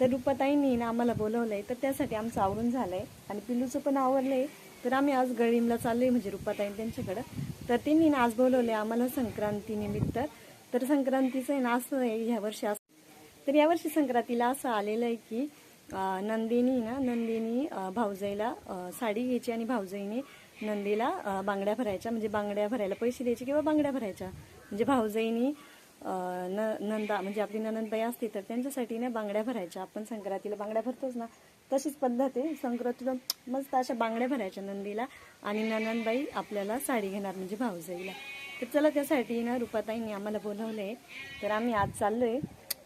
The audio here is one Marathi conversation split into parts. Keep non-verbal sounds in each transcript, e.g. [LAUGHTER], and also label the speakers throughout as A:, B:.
A: तर रुपाताईंनी ना आम्हाला आहे तर त्यासाठी आमचं आवरून आहे आणि पिल्लूचं पण आवरलंय. तर आम्ही आज गळीमला चाललो आहे म्हणजे रुपाताईं त्यांच्याकडं. तर त्यांनी ना आज बोलवलंय आम्हाला संक्रांतीनिमित्त तर संक्रांतीचं आहे ना असं आहे ह्या वर्षी असं तर यावर्षी संक्रांतीला असं आलेलं आहे की नंदिनी ना नंदिनी भाऊजाईला साडी घ्यायची आणि भाऊजाईने नंदीला बांगड्या भरायच्या. म्हणजे बांगड्या भरायला पैसे द्यायचे किंवा बांगड्या भरायच्या. म्हणजे भाऊजाईनी न नंदा म्हणजे आपली ननंदबाई असते तर त्यांच्यासाठी ना बांगड्या भरायच्या. आपण संक्रांतीला बांगड्या भरतोच ना. तशीच पद्धत आहे. संक्रांतीला मस्त अशा बांगड्या भरायच्या नंदीला. आणि ननंदबाई आपल्याला साडी घेणार म्हणजे भाऊजाईला. तर चला त्यासाठी ना रुपाताईंनी आम्हाला बोलवलंय. तर आम्ही आज चाललोय.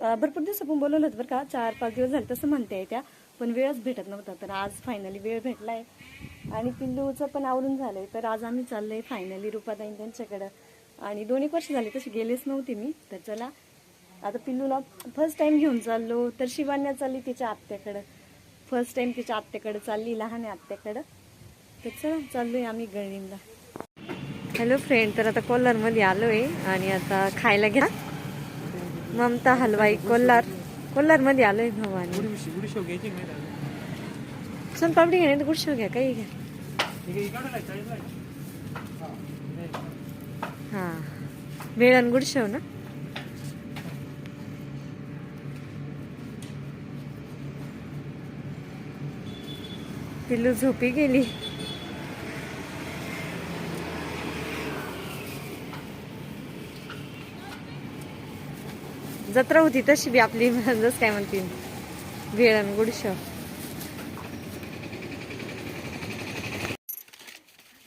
A: आहे भरपूर दिवस आपण बोलवलं होतं बरं का. चार पाच दिवस झाले तसं म्हणते त्या. पण वेळच भेटत नव्हता. तर आज फायनली वेळ भेटलाय. आणि पिल्लूचं पण आवरून झालंय. तर आज आम्ही चाललोय फायनली रुपाताईन त्यांच्याकडं. आणि दोन एक वर्ष झाली तशी गेलेच नव्हते मी. तर चला आता पिल्लूला फर्स्ट टाइम घेऊन चाललो. तर शिवान्या चालली तिच्या आत्याकडं. फर्स्ट टाइम तिच्या आत्याकडं चालली लहान आहे आत्याकडं. तर चला चाललोय आम्ही गळणीला हॅलो फ्रेंड तर आता कोल्हारमध्ये आलोय आणि आता खायला घ्या ममता हलवाई कोल्हार कोल्हारमध्ये आलोय भवानी.
B: गुडी गुडी शेव घ्यायची का? नाही
A: सोन पापडी घ्या नाही तर गुडशेव घ्या काही घ्या
B: ठीक आहे इकडं नाही चाळीसला आहे.
A: हां. वेळण गुडशेव ना? पिल्लू झोपी गेली. जत्रा होती तशी बी आपली जस काय म्हणतील. वेळण गुडशेव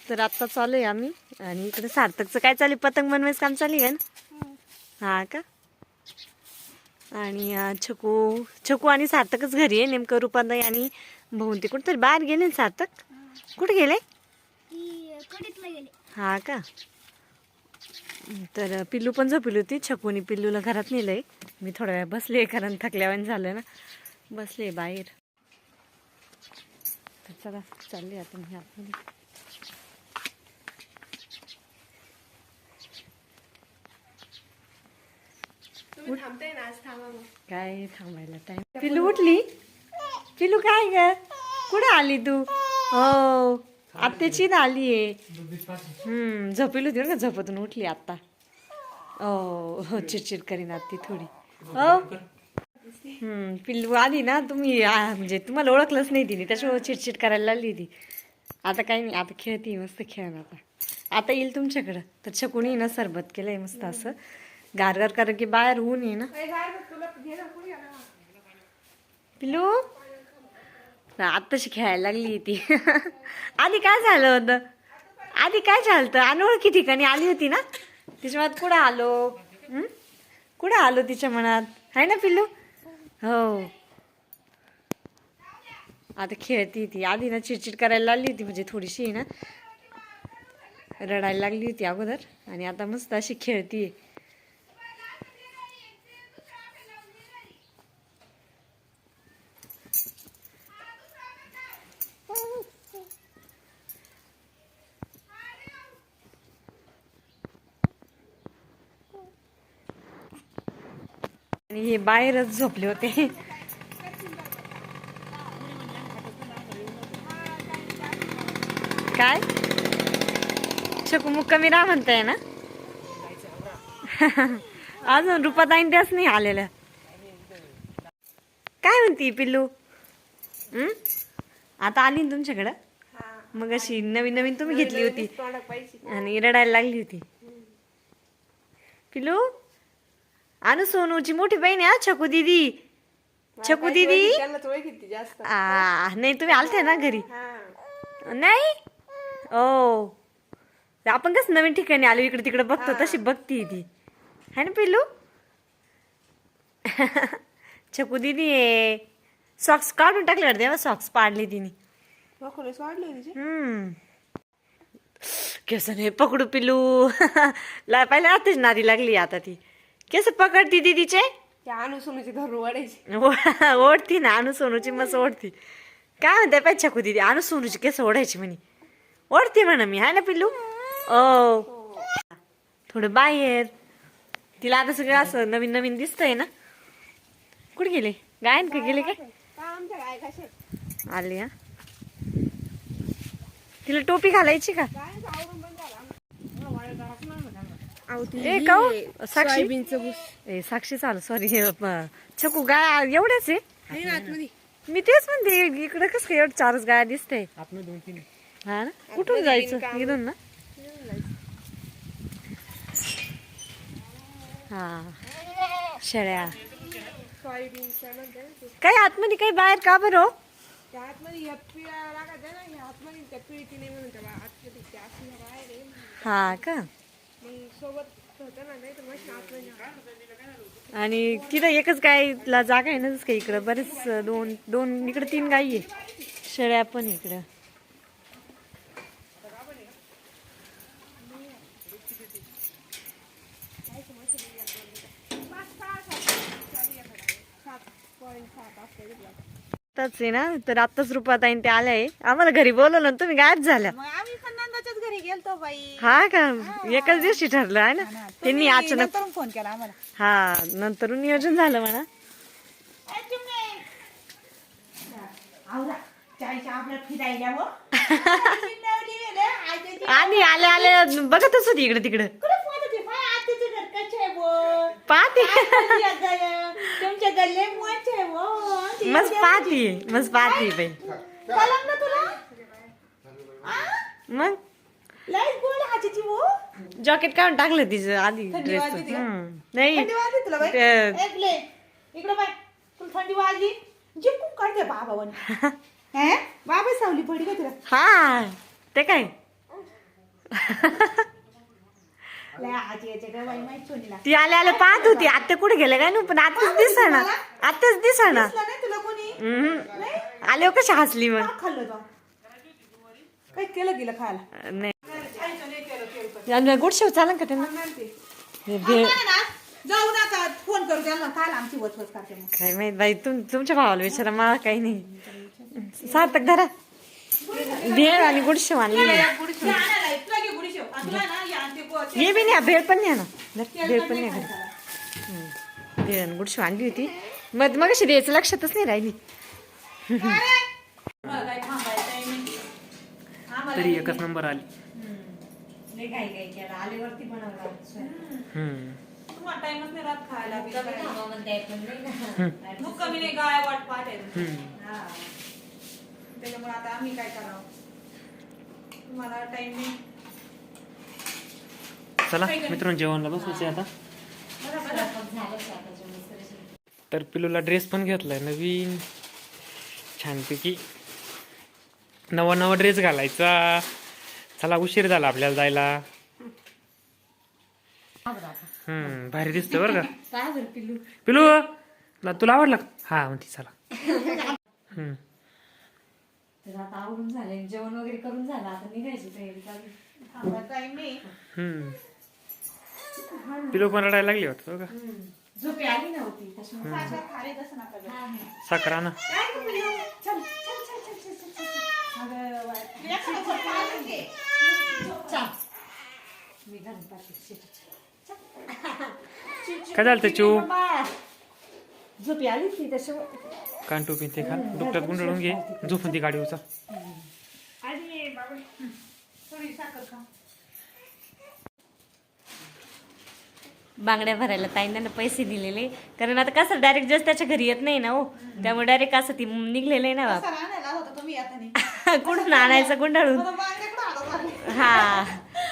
A: तर आत्ता चालू आहे आम्ही. आणि इकडे सार्थकचं काय चालू आहे? पतंग बनवायचं काम चालू आहे ना हा का? आणि छकू छकू आणि सार्थकच घरी आहे नेमकं रुपाताई आणि भाऊन ते कुठं तरी बाहेर गेले ना सार्थक? कुठे गेले? हा का? तर पिल्लू पण झोपली होती. छकूनी पिल्लूला घरात नेलंय. मी थोड्या वेळ बसले कारण थकल्यावान झालं ना. बसले बाहेर. तर चला चालले आता मी आतमध्ये. काय थांबायला टाइम पिलू उठली? पिलू काय ग? कुठे आली तू? हो आत्याची ना आली आहे. हम्म झोपेल होती ना का? झोपतून उठली आता. हो हो चिडचिड करीन आत्ती थोडी. हो. हम्म पिल्लू आली ना तुम्ही म्हणजे तुम्हाला ओळखलंच नाही तिने त्याच्यामुळे चिडचिड करायला लागली ती आता काही नाही आता खेळते मस्त खेळ आता. आता येईल तुमच्याकडं. तर छकुनी ना सरबत केलंय मस्त असं. गारगार कारण की बाहेर ऊन आहे ना. पिल्लू आत्ताशी खेळायला लागली ती. [LAUGHS] आधी काय झालं होतं? आधी काय झालं अनोळखी ठिकाणी आली होती ना? तिच्या मनात कुठं आलो? कुठं आलो तिच्या मनात? आहे ना पिल्लू हो. आता खेळती ती. आधी ना चिडचिड करायला लागली होती म्हणजे थोडीशी ना. रडायला लागली होती अगोदर. आणि आता मस्त अशी खेळतीये. आणि हे बाहेरच झोपले होते. काय? शकू कमी राह म्हणताय ना? अजून रुपाताईन त्याच नाही आलेल्या काय म्हणती पिल्लू? हम्म आता आली ना तुमच्याकडं? मग अशी नवीन नवीन तुम्ही घेतली होती. आणि रडायला लागली होती. पिल्लू? अनु सोनूची मोठी बहीण आहे हा, छकू दिदी. छकू दिदी? आ, नाही तुम्ही आलते ना घरी? नाही? ओ. आपण कसं नवीन ठिकाणी आलो इकडे तिकडे बघतो तशी बघती ती. है ना पिल्लू? [LAUGHS] छकू दिदी आहे सॉक्स काढून टाकले वाटते सॉक्स पाडले तिने. हम्म. केस नाही पकडू पिल्लू. [LAUGHS] ला पहिले आताच नादी लागली आता ती. केस पकडती दीदीचे? ओढती ना अनु सोनूची मस्त ओढती. काय म्हणते पाहिजे छकू दिदी अनु सोनूची केस ओढायची म्हणे? ओढते म्हणा मी हाय ना पिल्लू? ओ. थोडं बाहेर. तिला आता सगळं असं नवीन नवीन दिसतंय ना. कुठे गेले? गायन का गेले काय?
C: आमच्या गाय कशा
A: आले हा. तिला टोपी घालायची का? ए काऊ? साक्षी? ए साक्षी चालू सॉरी छकू गाय एवढ्याच आहे?
C: आहे ना आतमध्ये.
A: मी तेच म्हणते इकडे कस काय एवढं चारच गाय दिसते?
B: आपण दोन तीन.
A: हा ना? कुठून जायचं? इथून ना? हा. शेळ्या.
C: सोयाबीनच्या
A: काय आतमध्ये काही बाहेर का बरं हो?
C: त्या आतमध्ये या पिळा लागत आहे ना या आतमध्ये त्या पिळती नाही म्हणून त्या आतमध्ये त्या आतमध्ये बाहेर आहे
A: हा का? आणि तिथं एकच गायला जागा आहे ना काय इकडं. बरेच दोन दोन इकडं तीन गायी आहे. शेळ्या पण इकडं. आताच आहे ना तर आत्ताच रुपात आहे ते आल्या. आहे आम्हाला घरी बोलवलं तुम्ही गायब झाल्या
C: मग आम्ही पण नंदाच्याच घरी गेलतो बाई.
A: हा का? एकाच दिवशी ठरलं आहे ना? त्यांनी अचानक
C: नंतर फोन केला आम्हाला.
A: हा नंतर नियोजन झालं म्हणा.
C: हो.
A: आणि आले आले बघतच होती इकडे तिकडे. पाहते.
C: तुमच्या गल्ले मोच आहे वो.
A: मस्त पाहती मस्त पाहती बाई.
C: कलम ना तुला?
A: मग?
C: वो.
A: जॉकेट काढून टाकलं तिचं आधी
C: थंडी
A: ड्रेस
C: तिला?
A: नाही
C: थंडी वाजली तुला बाई.
A: ते-
C: एक ले. इकडे बाय तुला थंडी वाजली? जिंकून काढते बाबा वनी [LAUGHS] हे? बाबा सावली पडी का तुला?
A: हा. ते काय?
C: लय आजी याचे काय बाई माहीत सोनीला.
A: ती आले आले पाहत होती. आत्या कुठे गेले काय? ना पण आत्ताच दिसाना. आत्ताच दिसाना.
C: दिसला नाही तुला कोणी?
A: हम्म. आल्यावर कशी हसली मग?
C: का खाल्लं तो? काय केलं गेलं खायला?
A: नाही
C: खायचं नाही केलं केलं
A: आणि गुडशेव चालन का त्यांना?
C: म्हणते
A: हे भे-
C: जाऊ नका फोन करू त्यांना. काय आमची वचवच करते मग.
A: काय माहीत बाई तुम तुमच्या भावाला विचारा मला काही नाही. सार्थक धरा. भेळ आणि गुडशेव आणली हे बी नाही भेळ पण नाही ना भेळ पण नाही घरी. भेळ आणि गुडशेव आणली होती. मग मग अशी द्यायचं? लक्षातच नाही राहिली.
B: तरी एकच नंबर आली.
A: आल्यावरती
B: हम्म.
C: टाइमच नाही राहत खायला नाही गाय वाट
B: हम्म.
C: त्याच्यामुळे आता आम्ही काय करावं? तुम्हाला टाइम नाही.
B: चला मित्रांनो जेवणला बसायचे आता. तर पिलूला ड्रेस पण घेतलाय नवीन. छानपैकी. नवा नवा ड्रेस घालायचा. चला उशीर झाला आपल्याला जायला. हम्म भारी दिसतोय बरं का. पिलू ना तुला आवडला का? हा म्हणते चला. हम्म.
A: तर आता आवरून झाले जेवण वगैरे करून झालं आता निघायची तयारी चालू.
C: थांबा टाइम नाही
B: हम्म. पिलू पण रडायला लागली वाटतं हो का?
A: झोपी आली नव्हती
C: साखर? चल, चल, चल, चल, चल, चल, चल.
A: घालून पाहते [LAUGHS]
B: काय झालं चू
A: झोपी आली ती त्याच्यामुळे
B: कांटू पिन ते खा. डोक्यात गुंडळून घे. झोपून ती गाडीवरचा.
C: आणि बाबा, हं. थोडी साखर खा.
A: बांगड्या भरायला ताईंना पैसे दिलेले. कारण आता कसं डायरेक्ट जस्ट त्याच्या घरी येत नाही ना हो. त्यामुळे डायरेक्ट असं ती निघलेलं आहे ना
C: येताना? [LAUGHS]
A: कुठून आणायचं गुंडाळून. हा.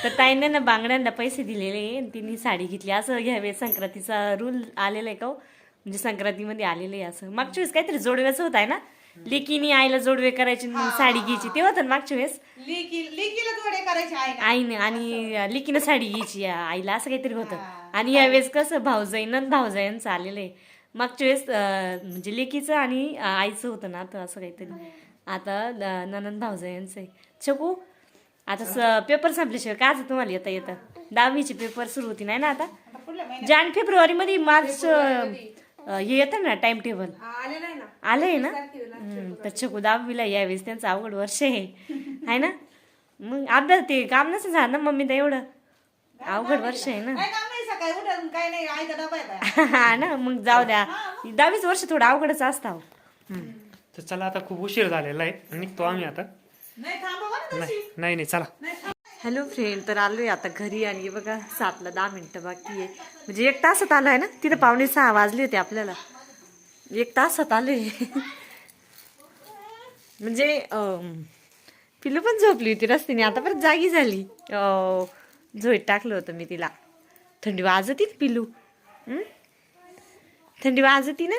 A: तर ताईंना ना बांगड्यांना पैसे दिलेले आणि तिने साडी घेतली. असं घ्यावे. संक्रांतीचा रूल आलेला आहे का हो? म्हणजे संक्रांतीमध्ये आलेलं आहे असं. मागच्या वेळेस काहीतरी जोडव्याचं होत आहे ना? लेकीनी आईला जोडवे करायचे आणि साडी घ्यायची. ते होतं ना मागच्या वेळेस.
C: लेकी लेकीला जोडे करायचे आहे का?
A: आईने आणि लिकीनं साडी घ्यायची आईला. असं काहीतरी होतं. आणि यावेळेस कसं भाऊजाई नंद भाऊजाईंचं आलेलं आहे. मागच्या वेळेस अं, म्हणजे लेकीचं आणि अं, आईचं होतं ना आता असं काहीतरी. आता अं, ननंद भाऊजाईंचं आहे. छकू आता पेपर संपल्याशिवाय काय आता तुम्हाला येता येतं? दहावीचे पेपर सुरू होती नाही ना आता?
C: आता पुढल्या महिन्यात
A: जान फेब्रुवारी मध्ये मार्च अं, हे येतं ना टाइम टेबल
C: हा, आलेलं आहे ना.
A: आलंय ना? हम्म, तर छकू दहावीला यावेळेस त्यांचं अवघड वर्ष आहे. आहे ना? मग अभ्यास ते काम नसेल झालं ना मम्मी तर एवढं? अवघड वर्ष आहे ना?
C: काय काम नाही सकाळी उठून काय नाही आईचा डबा आहे बाया. [LAUGHS]
A: हा ना मग जाऊ द्या. दहावीस वर्ष थोडं अवघडच असतं
B: तर चला आता खूप उशीर झालेला आहे. निघतो आम्ही आता.
C: नाही थांबवा ना तशी.
B: नाही नाही नाही चला.
A: हॅलो फ्रेंड तर आलोय आता घरी आणि हे बघा सातला दहा मिनिटं बाकी आहे. म्हणजे एक तासात आलोय ना तिथं पावणे सहा वाजले होते आपल्याला. एक तासात आलोय म्हणजे अं, पिलू पण झोपली होती रस्त्याने आता परत जागी झाली. अं, झोईत टाकलं होतं मी तिला. थंडी वाजती ना पिलू? थंडी वाजती ना?